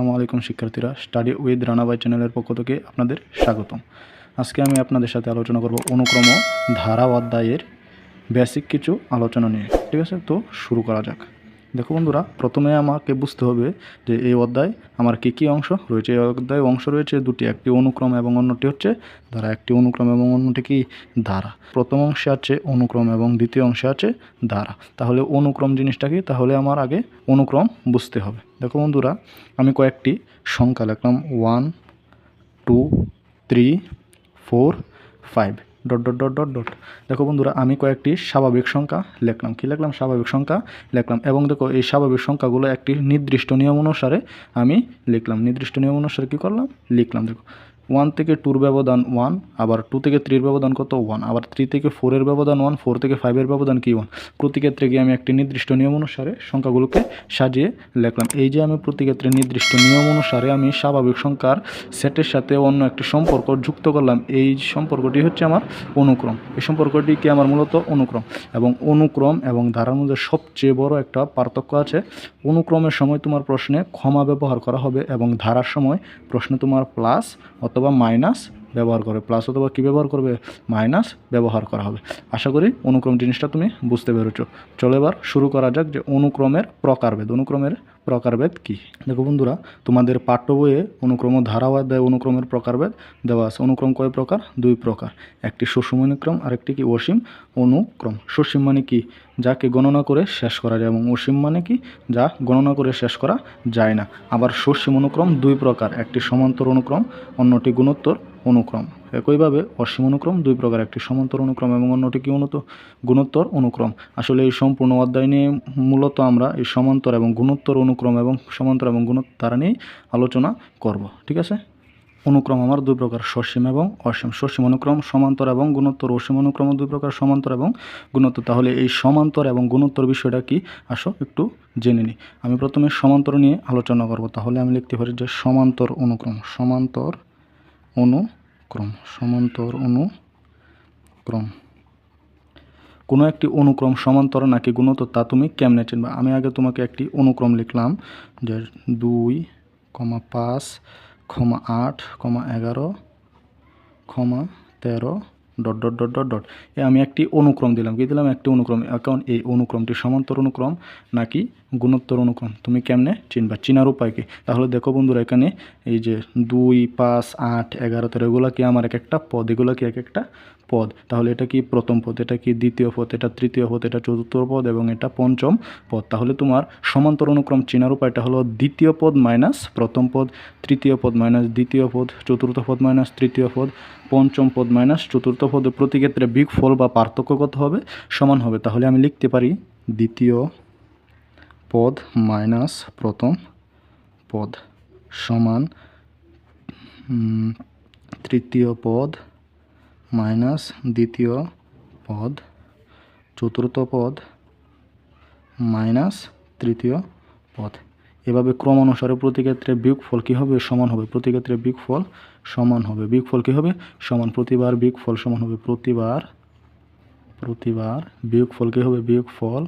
আসসালামু আলাইকুম, শিক্ষার্থীরা। স্টাডি উইথ রানাবাই চ্যানেলের পক্ষ থেকে আপনাদের স্বাগতম। আজকে আমি আপনাদের সাথে আলোচনা করব অনুক্রম ধারা অধ্যায়ের বেসিক কিছু আলোচনা নিয়ে। ঠিক আছে? তো শুরু করা যাক। দেখো বন্ধুরা, প্রথমে আমাকে বুঝতে হবে যে এই অধ্যায় আমার কী কী অংশ রয়েছে। এই অধ্যায় অংশ রয়েছে দুটি, একটি অনুক্রম এবং অন্যটি হচ্ছে ধারা। একটি অনুক্রম এবং অন্যটি কি? ধারা। প্রথম অংশে আছে অনুক্রম এবং দ্বিতীয় অংশে আছে ধারা। তাহলে অনুক্রম জিনিসটা কি? তাহলে আমার আগে অনুক্রম বুঝতে হবে। দেখো বন্ধুরা, আমি কয়েকটি সংখ্যা লিখলাম। One, two, three, four, five. Dot dot dot dot dot দেখো বন্ধুরা, আমি কয়েকটি স্বাভাবিক সংখ্যা লিখলাম। কী লিখলাম? স্বাভাবিক সংখ্যা লিখলাম। এবং দেখো, এই স্বাভাবিক সংখ্যাগুলো একটি নির্দিষ্ট নিয়ম অনুসারে আমি লিখলাম। নির্দিষ্ট নিয়ম অনুসারে কী করলাম? লিখলাম। দেখো ওয়ান থেকে টুর ব্যবধান ওয়ান আবার টু থেকে থ্রির ব্যবধান কত ওয়ান আবার থ্রি থেকে ফোরের ব্যবধান ওয়ান ফোর থেকে ফাইভের ব্যবধান কি ওয়ান প্রতি ক্ষেত্রে গিয়ে আমি একটি নির্দিষ্ট নিয়ম অনুসারে সংখ্যাগুলোকে সাজিয়ে লিখলাম। এই যে আমি প্রতি ক্ষেত্রে নির্দিষ্ট নিয়ম অনুসারে আমি স্বাভাবিক সংখ্যার সেটের সাথে অন্য একটি সম্পর্ক যুক্ত করলাম, এই সম্পর্কটি হচ্ছে আমার অনুক্রম। এই সম্পর্কটি কি আমার মূলত অনুক্রম? এবং অনুক্রম এবং ধারার মধ্যে সবচেয়ে বড় একটা পার্থক্য আছে, অনুক্রমের সময় তোমার প্রশ্নে ক্ষমা ব্যবহার করা হবে এবং ধারার সময় প্রশ্নে তোমার প্লাস অথবা মাইনাস ব্যবহার করে প্লাস অথবা কী ব্যবহার করবে? মাইনাস ব্যবহার করা হবে। আশা করি অনুক্রম জিনিসটা তুমি বুঝতে পেরেছ। চলো এবার শুরু করা যাক যে অনুক্রমের প্রকারভেদ, অনুক্রমের প্রকারভেদ কি? দেখো বন্ধুরা, তোমাদের পাঠ্য বইয়ে অনুক্রম ও ধারা অধ্যায় অনুক্রমের প্রকারভেদ দেওয়া আছে। অনুক্রম কয় প্রকার? দুই প্রকার। একটি সসীম অনুক্রম আরেকটি কি অসীম? অনুক্রম। সসীম মানে কি? যাকে গণনা করে শেষ করা যায় এবং অসীম মানে কি? যা গণনা করে শেষ করা যায় না। আবার সসীম অনুক্রম দুই প্রকার। একটি সমান্তর অনুক্রম, অন্যটি গুণোত্তর। অনুক্রম। একইভাবে অসীম অনুক্রম, দুই প্রকার, একটি সমান্তর অনুক্রম এবং অন্যটি কি উন্নত গুণোত্তর অনুক্রম। আসলে এই সম্পূর্ণ অধ্যায় নিয়ে মূলত আমরা এই সমান্তর এবং গুণোত্তর অনুক্রম এবং সমান্তর এবং গুণোত্তর তারা নিয়েই আলোচনা করব, ঠিক আছে? অনুক্রম আমার দুই প্রকার, সসীম এবং অসীম। সসীম অনুক্রম, সমান্তর এবং গুণোত্তর, অসীম অনুক্রম দুই প্রকার, সমান্তর এবং গুণোত্তর। তাহলে এই সমান্তর এবং গুণোত্তর বিষয়টা কি? আসো একটু জেনে নিই আমি প্রথমে সমান্তর নিয়ে আলোচনা করব। তাহলে আমি লিখতে পারি যে সমান্তর অনুক্রম। সমান্তর অনুক্রম, সমান্তর অনুক্রম। কোনো একটি অনুক্রম সমান্তর নাকি গুণত তা তুমি কেমনে চিনবা? আমি আগে তোমাকে একটি অনুক্রম লিখলাম, যে দুই, কমা পাঁচ ক্ষমা আট ক্ষমা এগারো ক্ষমা তেরো dot dot dot dot dot এ আমি একটি অনুক্রম দিলাম। কী দিলাম? একটি অনুক্রম। এখন এই অনুক্রমটি সমান্তর অনুক্রম নাকি গুণোত্তর অনুক্রম? তুমি কেমনে চিনবা? চিনার উপায় কী? তাহলে দেখো বন্ধুরা, এখানে এই যে দুই, পাঁচ, আট, এগারো, তেরো, এগুলো কি আমার এক একটা? পদ, এগুলো কি এক একটা? পদ, তাহলে এটা কি প্রথম পদ? এটা কি দ্বিতীয় পদ? এটা তৃতীয় পদ? এটা চতুর্থ পদ? এবং এটা পঞ্চম পদ? তাহলে তোমার সমান্তর অনুক্রম চিনার উপায়টা হলো দ্বিতীয় পদ মাইনাস প্রথম পদ, তৃতীয় পদ মাইনাস দ্বিতীয় পদ, চতুর্থ পদ মাইনাস তৃতীয় পদ, পঞ্চম পদ মাইনাস চতুর্থ পদ। প্রতি ক্ষেত্রে বিগ ফল বা পার্থক্য কত হবে, সমান হবে। তাহলে আমি লিখতে পারি দ্বিতীয় পদ মাইনাস প্রথম পদ সমান তৃতীয় পদ মাইনাস দ্বিতীয় পদ, চতুর্থ পদ, মাইনাস তৃতীয় পদ। এভাবে ক্রম অনুসারে প্রতি ক্ষেত্রে বিয়োগফল কী হবে? সমান হবে। প্রতি ক্ষেত্রে বিয়োগফল সমান হবে। বিয়োগফল কী হবে? সমান প্রতিবার বিয়োগফল সমান হবে। প্রতিবার প্রতিবার বিয়োগফল কী হবে? বিয়োগফল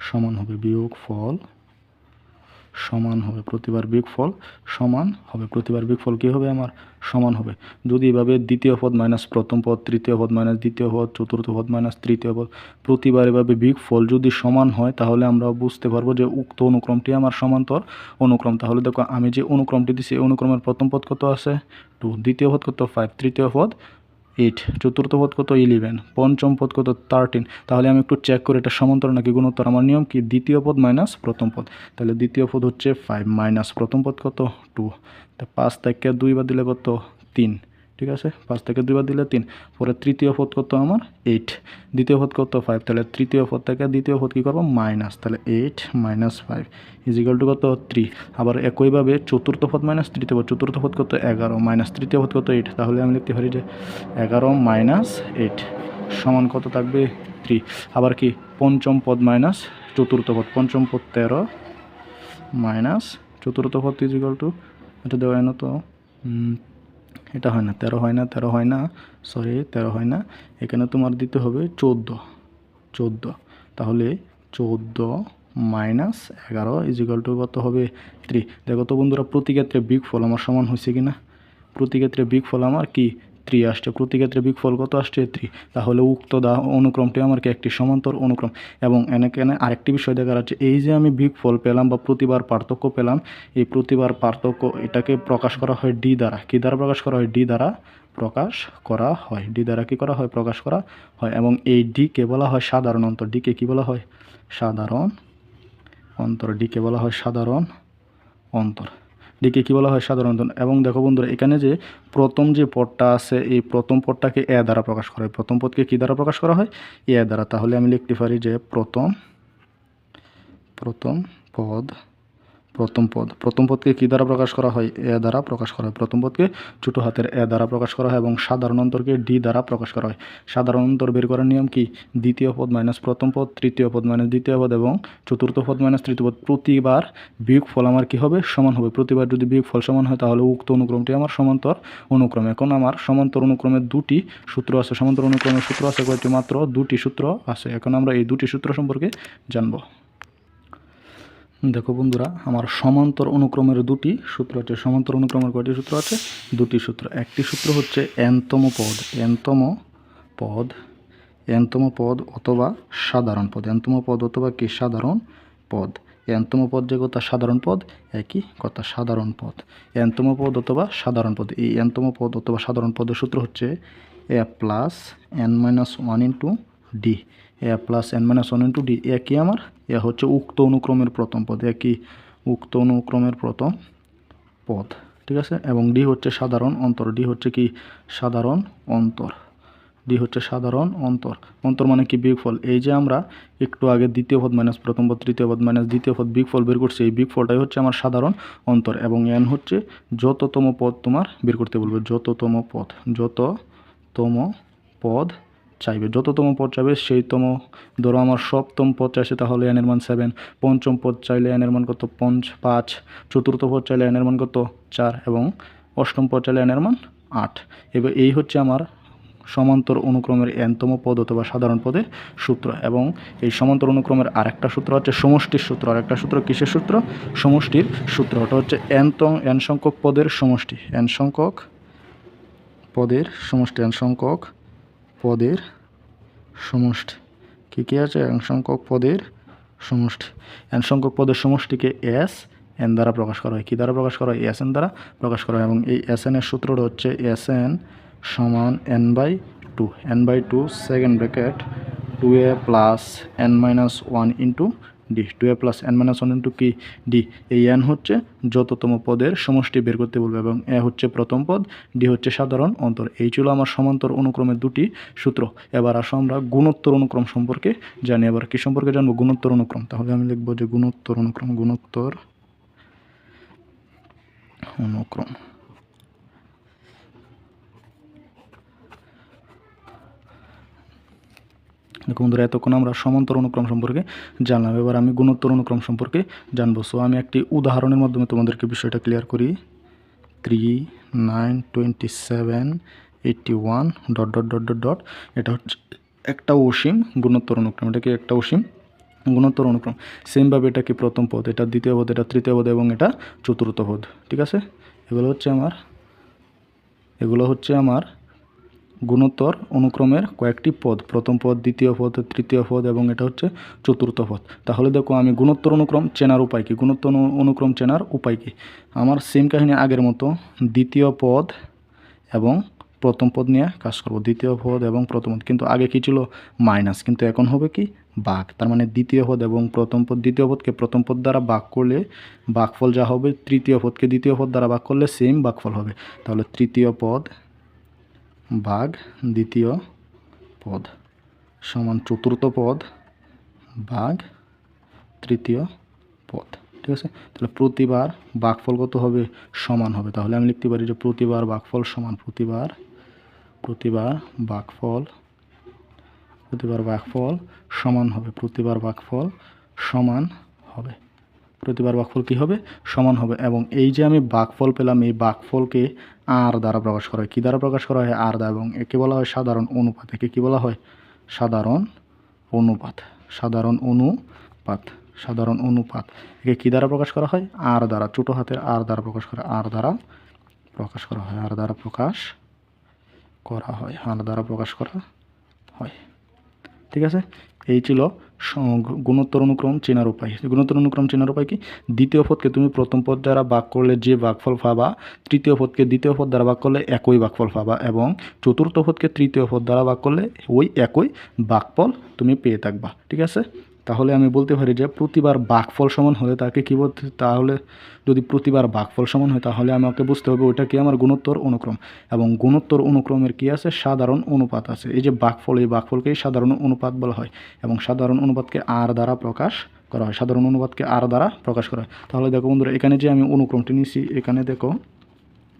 সমান হবে। বিয়োগফল সমান হবে, প্রতিবার বিয়োগফল সমান হবে। প্রতিবার বিয়োগফল কী হবে? আমার সমান হবে। যদি এভাবে দ্বিতীয় পদ মাইনাস প্রথম পদ, তৃতীয় পদ মাইনাস দ্বিতীয় পদ, চতুর্থ পদ মাইনাস তৃতীয় পদ, প্রতিবার এভাবে বিয়োগফল যদি সমান হয়, তাহলে আমরা বুঝতে পারব যে উক্ত অনুক্রমটি আমার সমান্তর অনুক্রম। তাহলে দেখো, আমি যে অনুক্রমটি এই অনুক্রমের প্রথম পদ কত আছে? টু দ্বিতীয় পদ কত? ফাইভ তৃতীয় পদ এইট চতুর্থ পদ কত? ইলেভেন পঞ্চম পদ কত? থার্টিন তাহলে আমি একটু চেক করি এটা সমান্তর নাকি গুণোত্তর? আমার নিয়ম কি? দ্বিতীয় পদ মাইনাস প্রথম পদ। তাহলে দ্বিতীয় পদ হচ্ছে ফাইভ মাইনাস প্রথম পদ কত? টু তা পাঁচ থেকে দুইবার দিলে কত? তিন। ঠিক আছে? পাঁচ থেকে দুইবার দিলে তিন। পরে তৃতীয় পদ কত আমার? এইট দ্বিতীয় পদ কত? ফাইভ তাহলে তৃতীয় পদ থেকে দ্বিতীয় পদ কী করব? মাইনাস তাহলে eight minus five is equal to কত? থ্রি আবার একইভাবে চতুর্থ পদ মাইনাস তৃতীয় পদ। চতুর্থ পদ কত? এগারো। মাইনাস তৃতীয় পদ কত? এইট তাহলে আমি লিখতে পারি যে এগারো মাইনাস এইট সমান কত থাকবে? থ্রি আবার কি? পঞ্চম পদ মাইনাস চতুর্থ পদ। পঞ্চম পদ তেরো মাইনাস চতুর্থ পদ ইজিক্যাল টু এটা দেওয়া তো? এটা হয় না, তেরো হয় না, তেরো হয় না সরি তেরো হয় না। এখানে তোমার দিতে হবে চোদ্দ চোদ্দ। তাহলে চোদ্দ মাইনাস এগারো ইজিকাল টু কত হবে? থ্রি দেখো তো বন্ধুরা, প্রতি ক্ষেত্রে বিগ ফল আমার সমান হয়েছে কি না প্রতি ক্ষেত্রে বিগ ফল আমার কি? থ্রি আসছে প্রতি ক্ষেত্রে বিগ ফল কত আসছে? থ্রি তাহলে উক্ত দা অনুক্রমটি আমার কি একটি সমান্তর অনুক্রম। এবং এনে এখানে আরেকটি বিষয় দেখা যাচ্ছে, এই যে আমি বিগ ফল পেলাম বা প্রতিবার পার্থক্য পেলাম, এই প্রতিবার পার্থক্য এটাকে প্রকাশ করা হয় ডি দ্বারা। কী দ্বারা প্রকাশ করা হয়? ডি দ্বারা প্রকাশ করা হয়। ডি দ্বারা কী করা হয়? প্রকাশ করা হয়। এবং এই ডিকে বলা হয় সাধারণ অন্তর। ডিকে কী বলা হয়? সাধারণ অন্তর। ডিকে বলা হয় সাধারণ অন্তর। ডিকে কী বলা হয় সাধারণত এবং দেখো বন্ধুরা, এখানে যে প্রথম যে পদটা আছে, এই প্রথম পদটাকে এ দ্বারা প্রকাশ করা হয়। প্রথম পদকে কী দ্বারা প্রকাশ করা হয়? এ দ্বারা। তাহলে আমি লিখতে পারি যে প্রথম প্রথম পদ প্রথম পদ। প্রথম পদকে কী দ্বারা প্রকাশ করা হয়? এ দ্বারা প্রকাশ করা হয়। প্রথম পদকে ছোটো হাতের এ দ্বারা প্রকাশ করা হয় এবং সাধারণ অন্তরকে ডি দ্বারা প্রকাশ করা হয়। সাধারণ অন্তর বের করার নিয়ম কি? দ্বিতীয় পদ মাইনাস প্রথম পদ, তৃতীয় পদ মাইনাস দ্বিতীয় পদ এবং চতুর্থ পদ মাইনাস তৃতীয় পদ। প্রতিবার বিয়োগ ফল আমার কী হবে? সমান হবে। প্রতিবার যদি বিয়োগ ফল সমান হয় তাহলে উক্ত অনুক্রমটি আমার সমান্তর অনুক্রম। এখন আমার সমান্তর অনুক্রমের দুটি সূত্র আছে। সমান্তর অনুক্রমের সূত্র আছে কয়েকটি মাত্র? দুটি সূত্র আছে। এখন আমরা এই দুটি সূত্র সম্পর্কে জানব। দেখো বন্ধুরা, আমার সমান্তর অনুক্রমের দুটি সূত্র আছে। সমান্তর অনুক্রমের কয়টি সূত্র আছে? দুটি সূত্র। একটি সূত্র হচ্ছে এনতম পদ। এনতম পদ এনতম পদ অথবা সাধারণ পদ। এনতম পদ অথবা কি? সাধারণ পদ। এনতম পদ যে কথা সাধারণ পদ, একই কথা সাধারণ পদ। এনতম পদ অথবা সাধারণ পদ। এই এনতম পদ অথবা সাধারণ পদের সূত্র হচ্ছে A plus N minus one into D. A plus N minus one into D A কি আমার? এ হচ্ছে উক্ত অনুক্রমের প্রথম পদ, এ কি? উক্ত অনুক্রমের প্রথম পদ, ঠিক আছে? এবং ডি হচ্ছে সাধারণ অন্তর ডি হচ্ছে কি? সাধারণ অন্তর ডি হচ্ছে সাধারণ অন্তর। অন্তর মানে কি? বিগফল এই যে আমরা একটু আগে দ্বিতীয় পদ মাইনাস প্রথম পদ, তৃতীয় পদ মাইনাস দ্বিতীয় পদ বিগফল বের করছি, এই বিগফলটাই হচ্ছে আমার সাধারণ অন্তর এবং এন হচ্ছে যততম পদ তোমার বের করতে বলবে, যততম পদ যততম পদ চাইবে। যততম পদ চাইবে, সেইতম। ধরো আমার সপ্তম পদ চাইছে, তাহলে এনের মান সেভেন পঞ্চম পদ চাইলে এনের মান কত? পঞ্চ, পাঁচ। চতুর্থ পদ চাইলে এনের মান কত? চার এবং অষ্টম পদ চাইলে এনের মান আট। এবার এই হচ্ছে আমার সমান্তর অনুক্রমের এনতম পদ অথবা সাধারণ পদের সূত্র এবং এই সমান্তর অনুক্রমের আরেকটা সূত্র হচ্ছে সমষ্টির সূত্র। আরেকটা সূত্র কিসের সূত্র? সমষ্টির সূত্র। ওটা হচ্ছে এনতম, এন সংখ্যক পদের সমষ্টি। এন সংখ্যক পদের সমষ্টি, এন সংখ্যক পদের সমষ্টি। কী কী আছে? এন সংখ্যক পদের সমষ্টি। এন সংখ্যক পদের সমষ্টিকে এস এন দ্বারা প্রকাশ করা হয়। কী দ্বারা প্রকাশ করা হয়? এস এন দ্বারা প্রকাশ করা হয় এবং এই এস এনের সূত্রটা হচ্ছে এস এন সমান N by two. N by two second bracket two A plus N minus one into D two A plus N minus one into কি ডি এই এন হচ্ছে যততম পদের সমষ্টি বের করতে বলবে এবং এ হচ্ছে প্রথম পদ ডি হচ্ছে সাধারণ অন্তর। এই ছিল আমার সমান্তর অনুক্রমের দুটি সূত্র। এবার আসো আমরা গুণোত্তর অনুক্রম সম্পর্কে জানি। এবার কী সম্পর্কে জানব? গুণোত্তর অনুক্রম। তাহলে আমি লিখব যে গুণোত্তর অনুক্রম গুণোত্তর অনুক্রম। দেখো বন্ধুরা, এতক্ষণ আমরা সমান্তর অনুক্রম সম্পর্কে জানলাম। এবার আমি গুণোত্তর অনুক্রম সম্পর্কে জানব। সো আমি একটি উদাহরণের মাধ্যমে তোমাদেরকে বিষয়টা ক্লিয়ার করি। Three nine twenty seven eighty one dot dot dot dot dot এটা হচ্ছে একটা অসীম গুণোত্তর অনুক্রম। এটা কি একটা অসীম গুণোত্তর অনুক্রম? সেমভাবে এটা কি প্রথম পদ, এটা দ্বিতীয় পদ, এটা তৃতীয় পদ এবং এটা চতুর্থ পদ, ঠিক আছে? এগুলো হচ্ছে আমার, এগুলো হচ্ছে আমার গুণোত্তর অনুক্রমের কয়েকটি পদ, প্রথম পদ, দ্বিতীয় পদ, তৃতীয় পদ এবং এটা হচ্ছে চতুর্থ পদ। তাহলে দেখো আমি গুণোত্তর অনুক্রম চেনার উপায় কী? গুণোত্তর অনুক্রম চেনার উপায় কী? আমার সেম কাহিনী আগের মতো দ্বিতীয় পদ এবং প্রথম পদ নিয়ে কাজ করব। দ্বিতীয় পদ এবং প্রথম পদ। কিন্তু আগে কী ছিল? মাইনাস। কিন্তু এখন হবে কি? বাঘ তার মানে দ্বিতীয় পদ এবং প্রথম পদ, দ্বিতীয় পদকে প্রথম পদ দ্বারা বাঘ করলে বাঘফল যা হবে, তৃতীয় পদকে দ্বিতীয় পদ দ্বারা বাঘ করলে সেম বাঘফল হবে। তাহলে তৃতীয় পদ বাঘ দ্বিতীয় পদ, সমান চতুর্থ পদ বাঘ তৃতীয় পদ, ঠিক আছে? তাহলে প্রতিবার বাঘফল কত হবে? সমান হবে। তাহলে আমি লিখতে পারি যে প্রতিবার বাঘফল সমান প্রতিবার প্রতিবার বাঘফল প্রতিবার বাঘফল সমান হবে, প্রতিবার বাঘফল সমান হবে। প্রতিবার বাঘফল কী হবে? সমান হবে। এবং এই যে আমি বাঘফল পেলাম, এই বাঘফলকে আর দ্বারা প্রকাশ করা হয়। কী দ্বারা প্রকাশ করা হয়? আর দ্বারা। এবং একে বলা হয় সাধারণ অনুপাত। একে কী বলা হয়? সাধারণ অনুপাত। সাধারণ অনুপাত। সাধারণ অনুপাত। একে কী দ্বারা প্রকাশ করা হয়? আর দ্বারা। ছোটো হাতের আর দ্বারা প্রকাশ করা আর দ্বারা প্রকাশ করা হয়। আর দ্বারা প্রকাশ করা হয়। আর দ্বারা প্রকাশ করা হয়। ঠিক আছে? এই ছিল গুণোত্তর অনুক্রম চেনার উপায়। গুণোত্তর অনুক্রম চেনার উপায় কি? দ্বিতীয় পদকে তুমি প্রথম পদ দ্বারা বাক করলে যে বাকফল পাবা, তৃতীয় পদকে দ্বিতীয় পদ দ্বারা ভাগ করলে একই বাকফল পাবা এবং চতুর্থ পদকে তৃতীয় পদ দ্বারা বাক করলে ওই একই বাকফল তুমি পেয়ে থাকবা। ঠিক আছে? তাহলে আমি বলতে পারি যে প্রতিবার ভাগফল সমান হলে তাকে কী বলতে তাহলে যদি প্রতিবার ভাগফল সমান হয়, তাহলে আমাকে বুঝতে হবে ওইটা কি আমার গুণোত্তর অনুক্রম। এবং গুণোত্তর অনুক্রমের কি আছে? সাধারণ অনুপাত আছে। এই যে ভাগফল এই ভাগফলকেই সাধারণ অনুপাত বলা হয়। এবং সাধারণ অনুপাতকে আর দ্বারা প্রকাশ করা হয়। সাধারণ অনুপাতকে আর দ্বারা প্রকাশ করা হয়। তাহলে দেখো বন্ধুরা, এখানে যে আমি অনুক্রমটি নিয়েছি, এখানে দেখো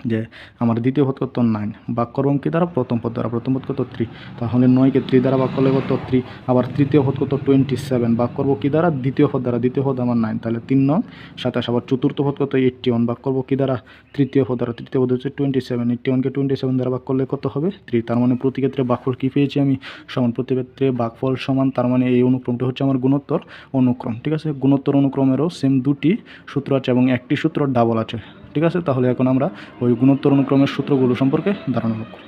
যে আমার দ্বিতীয় পদ কত নাইন? বাক করব কি দ্বারা? প্রথম পদ দ্বারা। প্রথম পদ কত থ্রি তাহলে নয়কে থ্রি দ্বারা বাক করলে কত থ্রি আবার তৃতীয় পদ কত? টোয়েন্টি সেভেন বাক করব কি দ্বারা? দ্বিতীয় পদ দ্বারা। দ্বিতীয় পদ আমার নাইন। তাহলে তিন নং, সাতাশ। আবার চতুর্থ পদ কত? এইটটি ওয়ান বাক করব কি দ্বারা? তৃতীয় পদ দ্বারা। তৃতীয় পদ হচ্ছে টোয়েন্টি সেভেন এইটটি ওয়ানকে টোয়েন্টি সেভেন দ্বারা বাক করলে কত হবে? থ্রি তার মানে প্রতি ক্ষেত্রে বাকফল কী পেয়েছি আমি? সমান প্রতি ক্ষেত্রে বাকফল সমান, তার মানে এই অনুক্রমটা হচ্ছে আমার গুণোত্তর অনুক্রম। ঠিক আছে? গুণোত্তর অনুক্রমেরও সেম দুটি সূত্র আছে এবং একটি সূত্র ডাবল আছে। ঠিক আছে? তাহলে এখন আমরা ওই গুণোত্তর অনুক্রমের সূত্রগুলো সম্পর্কে ধারণা লাভ করি।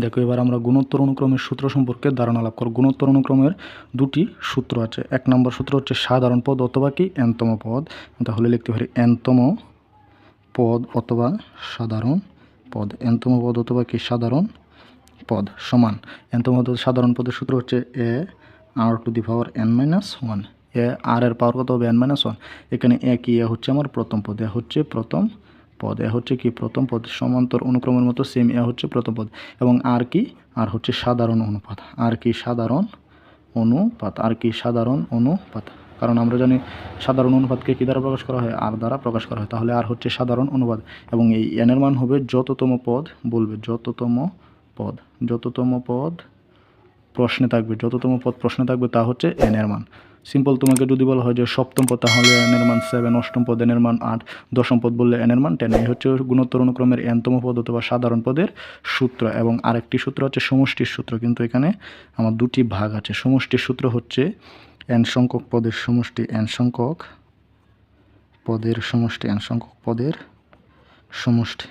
দেখো, এবার আমরা গুণোত্তর অনুক্রমের সূত্র সম্পর্কে ধারণা লাভ করব গুণোত্তর অনুক্রমের দুটি সূত্র আছে। এক নম্বর সূত্র হচ্ছে সাধারণ পদ অথবা কি? এনতম পদ। তাহলে লিখতে পারি এনতম পদ অথবা সাধারণ পদ। এনতম পদ অথবা কি? সাধারণ পদ সমান। এনতম পদ সাধারণ পদের সূত্র হচ্ছে A, R to the power N minus one. A R এর পাওয়ার কত হবে? এন মাইনাস ওয়ান এখানে এ কি? এ হচ্ছে আমার প্রথম পদ। এ হচ্ছে প্রথম পদ। এ হচ্ছে কি? প্রথম পদ। সমান্তর অনুক্রমের মতো সেম এ হচ্ছে প্রথম পদ। এবং আর কি? আর হচ্ছে সাধারণ অনুপাত। আর কি সাধারণ অনুপাত? আর কি সাধারণ অনুপাত? কারণ আমরা জানি সাধারণ অনুপাতকে কী দ্বারা প্রকাশ করা হয়? আর দ্বারা প্রকাশ করা হয়। তাহলে আর হচ্ছে সাধারণ অনুপাত। এবং এই এনের মান হবে যততম পদ বলবে। যততম পদ। যততম পদ প্রশ্নে থাকবে। যততম পদ প্রশ্নে থাকবে তা হচ্ছে এনের মান। সিম্পল তোমাকে যদি বলা হয় যে সপ্তম পদ, তাহলে এন এর মান সেভেন অষ্টম পদ এন এর মান আট, দশম পদ বললে এন এর মান টেন এই হচ্ছে গুণোত্তর অনুক্রমের এনতম পদ অথবা সাধারণ পদের সূত্র এবং আরেকটি সূত্র হচ্ছে সমষ্টির সূত্র, কিন্তু এখানে আমার দুটি ভাগ আছে। সমষ্টির সূত্র হচ্ছে এন সংখ্যক পদের সমষ্টি এন সংখ্যক পদের সমষ্টি এন সংখ্যক পদের সমষ্টি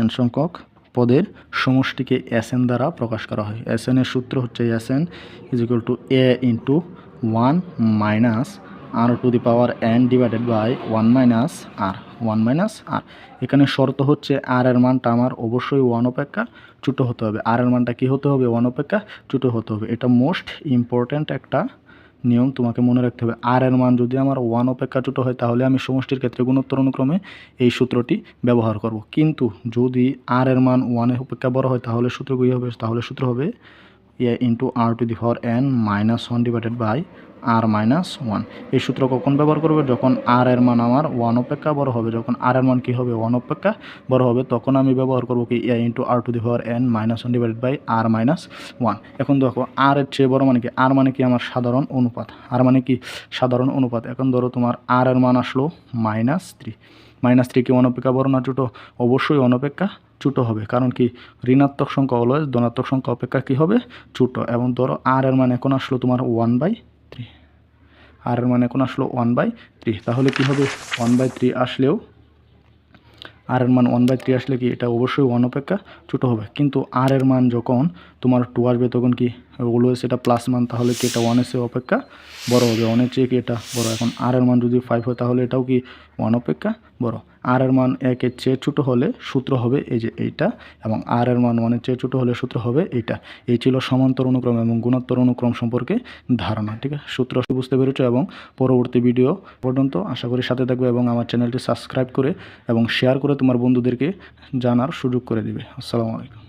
এন সংখ্যক পদের সমষ্টিকে এস এন দ্বারা প্রকাশ করা হয়। এস এর সূত্র হচ্ছে S N is equal to A into one minus R to the power N divided by one minus R one minus R এখানে শর্ত হচ্ছে আর এর মানটা আমার অবশ্যই ওয়ান অপেক্ষা ছোটো হতে হবে। আর এর মানটা কী হতে হবে? ওয়ান অপেক্ষা ছোটো হতে হবে। এটা মোস্ট ইম্পর্ট্যান্ট একটা নিয়ম তোমাকে মনে রাখতে হবে। আর এর মান যদি আমার ওয়ান অপেক্ষা ছোটো হয়, তাহলে আমি সমষ্টির ক্ষেত্রে গুণোত্তর অনুক্রমে এই সূত্রটি ব্যবহার করব। কিন্তু যদি আর এর মান ওয়ানের অপেক্ষা বড় হয়, তাহলে সূত্র কী হবে? তাহলে সূত্র হবে A into R to the power N minus one divided by R minus one এই সূত্র কখন ব্যবহার করবে? যখন আর এর মান আমার ওয়ান অপেক্ষা বড় হবে, যখন আর এর মান কী হবে? ওয়ান অপেক্ষা বড় হবে, তখন আমি ব্যবহার করব কি? A into R to the power N minus one divided by R minus one এখন দেখো আর এর চেয়ে বড় মানে কি? আর মানে কি আমার সাধারণ অনুপাত? আর মানে কি? সাধারণ অনুপাত। এখন ধরো তোমার আর এর মান আসলো মাইনাস থ্রি মাইনাস থ্রি কি অনপেক্ষা বড় না ছোটো? অবশ্যই অনপেক্ষা ছোটো হবে। কারণ কি? ঋণাত্মক সংখ্যা অলওয়েজ ধনাত্মক সংখ্যা অপেক্ষা কী হবে? ছোটো। এবং ধরো আর এর মান এখন আসলো তোমার ওয়ান বাই থ্রি আর মান এখন আসলো ওয়ান বাই থ্রি তাহলে কী হবে? ওয়ান বাই থ্রি আসলেও আর এর মান ওয়ান বাই থ্রি আসলে কি? এটা অবশ্যই ওয়ান অপেক্ষা ছোটো হবে। কিন্তু আর এর মান যখন তোমার টু আসবে, তখন কি? অলওয়েজ এটা প্লাস মান তাহলে কি এটা ওয়ানের চেয়ে অপেক্ষা বড় হবে? ওয়ানের চেয়ে কি এটা বড়? এখন আর এর মান যদি ফাইভ হয় তাহলে এটাও কি ওয়ান অপেক্ষা বড়? আর এর মান একের চেয়ে ছোটো হলে সূত্র হবে এই যে এইটা এবং আর এর মান ওয়ানের চেয়ে ছোটো হলে সূত্র হবে এইটা। এই ছিল সমান্তর অনুক্রম এবং গুণোত্তর অনুক্রম সম্পর্কে ধারণা, ঠিক আছে? সূত্র বুঝতে পেরেছ এবং পরবর্তী ভিডিও পর্যন্ত আশা করি সাথে থাকবে এবং আমার চ্যানেলটি সাবস্ক্রাইব করে এবং শেয়ার করে তোমার বন্ধুদেরকে জানার সুযোগ করে দিবে। আসসালামু আলাইকুম।